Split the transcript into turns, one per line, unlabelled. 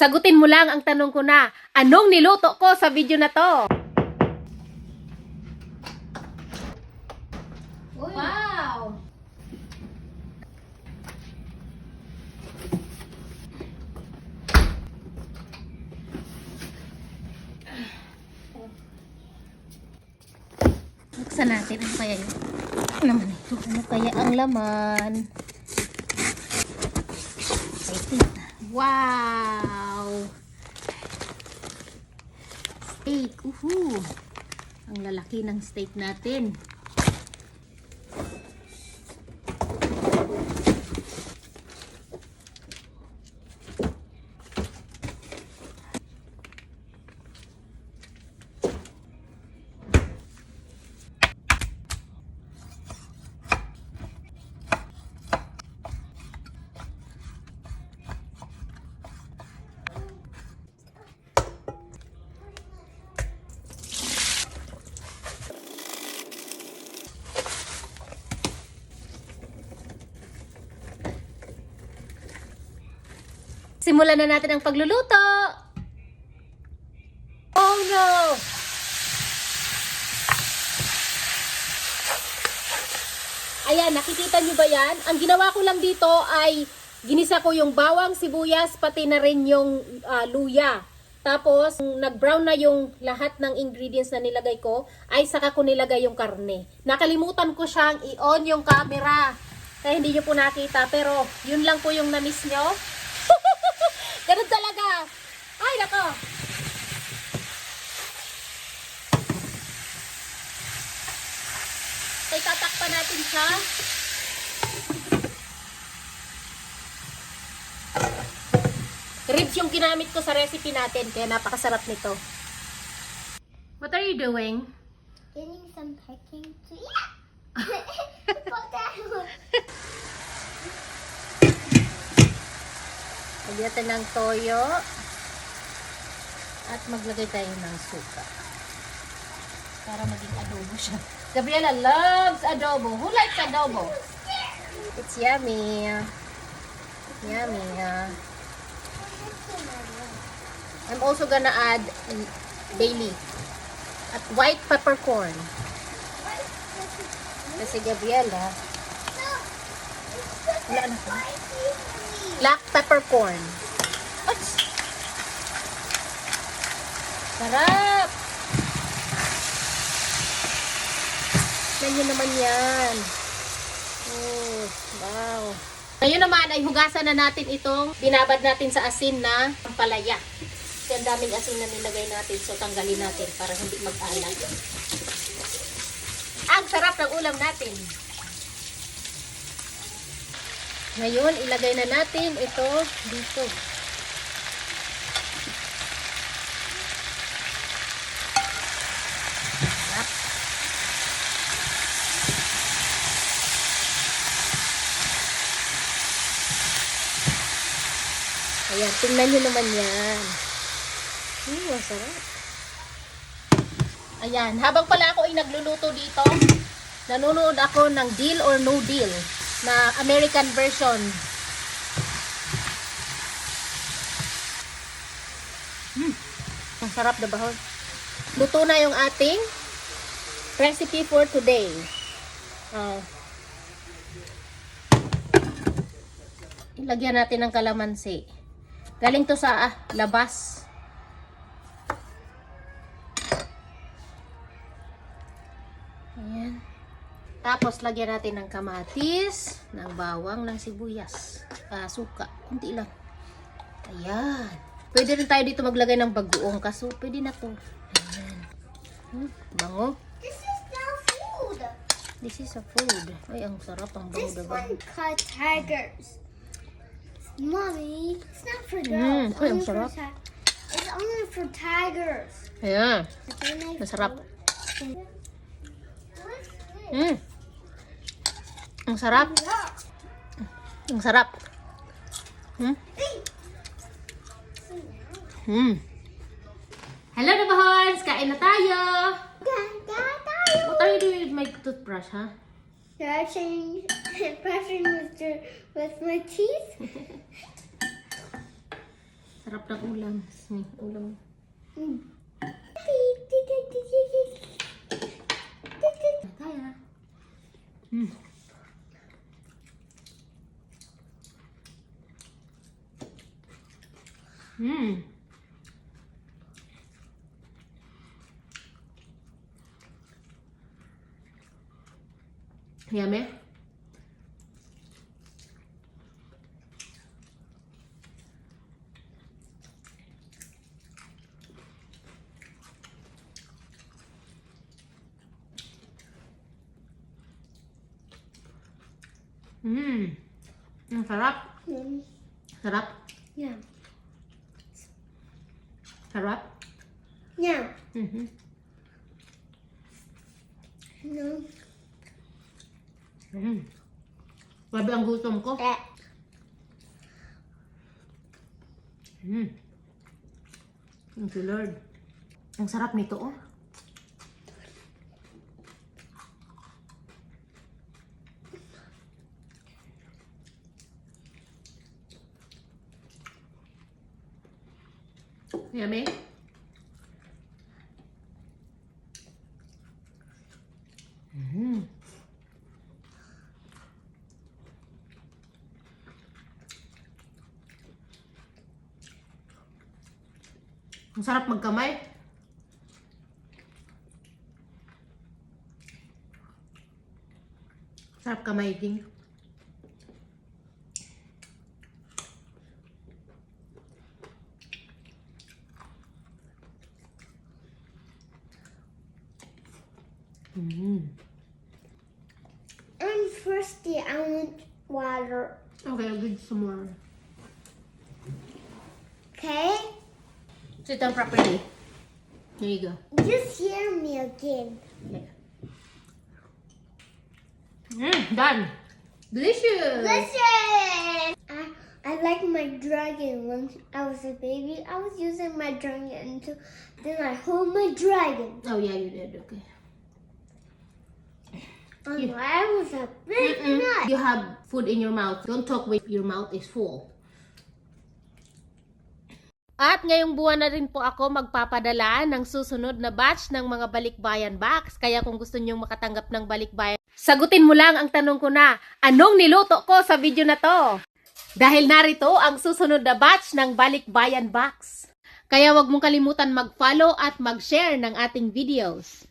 Sagutin mo lang ang tanong ko na, anong niluto ko sa video na to? Wow! Buksan natin. Ano kaya yun? Ano naman ito? Ano kaya ang laman? Wow! Steak. Uhu! Ang lalaki ng steak natin. Simulan na natin ang pagluluto! Oh no! Ayan, nakikita nyo ba yan? Ang ginawa ko lang dito ay ginisa ko yung bawang, sibuyas, pati na rin yung ah, luya. Tapos, nag-brown na yung lahat ng ingredients na nilagay ko, ay saka ko nilagay yung karne. Nakalimutan ko siyang i-on yung camera. Kaya hindi nyo po nakita. Pero, yun lang po yung na-miss nyo. Ganun talaga. Ay, nako. Ay, tatakpan natin siya. Ribs yung ginamit ko sa recipe natin, kaya napakasarap nito. What are you doing?
Getting some pecking to yeah.
Lagyan natin ng toyo. At maglagay tayo ng suka. Para maging adobo siya. Gabriela loves adobo. Who likes adobo? It's yummy. Yummy. ah. I'm also gonna add bay leaf. At white peppercorn. Kasi Gabriela, wala na ko. Black peppercorn. Sarap! Nyo naman yan. Oh, wow. Ngayon naman ay hugasan na natin itong binabad natin sa asin na palaya. Kasi ang daming asin na nilagay natin. So tanggalin natin para hindi mag-alat. Ang sarap ng ulam natin. Ngayon, ilagay na natin ito dito. Ayan, tingnan nyo naman yan. Hmm, masarap. Ayan, habang pala ako ay nagluluto dito, nanonood ako ng Deal or No Deal na American version. Hmm, ang sarap na bahon. Luto na yung ating recipe for today. Ah. ilagyan natin ng kalamansi. Galing to sa ah, labas. Tapos, lagyan natin ng kamatis, ng bawang, ng sibuyas, ah, suka. Kunti lang. Ayan. Pwede rin tayo dito maglagay ng bagoong kaso. Pwede na to. Ayan. Hmm, bango.
This is now food.
This is a food. Ay, ang sarap. Ang bango
This
na
one called tigers. Mommy, it's not for
Mm,
girls.
ay, ang sarap.
it's only for tigers. Only
Masarap. Mm. Ang sarap. Ang sarap. Hmm? Hmm. Hello na bahons! Kain na tayo! What are you doing with my toothbrush, ha?
Brushing, brushing with, your, with my teeth.
Sarap ng ulam. Hmm, ulam. Kaya. Hmm. Hmm. Yummy. Mmm. Ang sarap.
Mm.
Sarap.
Yeah.
Sarap.
Yeah.
Mhm.
No.
Mm. Grabe ang gutom ko.
Eh.
Mm. Thank you, Lord. Ang sarap nito, oh. Yummy? Mm. Ang sarap magkamay. Sarap kamay din. Mm.
I'm thirsty. I want water.
Okay, I'll give you some more.
Okay?
Sit down properly. There you go.
Just hear me again.
Yeah. Mm, done. Delicious.
Delicious. I, I like my dragon. When I was a baby, I was using my dragon to then I hold my dragon.
Oh yeah, you did. Okay.
And. I was a big
Mm-mm.
nut.
You have food in your mouth. Don't talk when your mouth is full. At ngayong buwan na rin po ako magpapadala ng susunod na batch ng mga balikbayan box. Kaya kung gusto nyong makatanggap ng balikbayan, sagutin mo lang ang tanong ko na, anong niluto ko sa video na to? Dahil narito ang susunod na batch ng balikbayan box. Kaya wag mong kalimutan mag-follow at mag-share ng ating videos.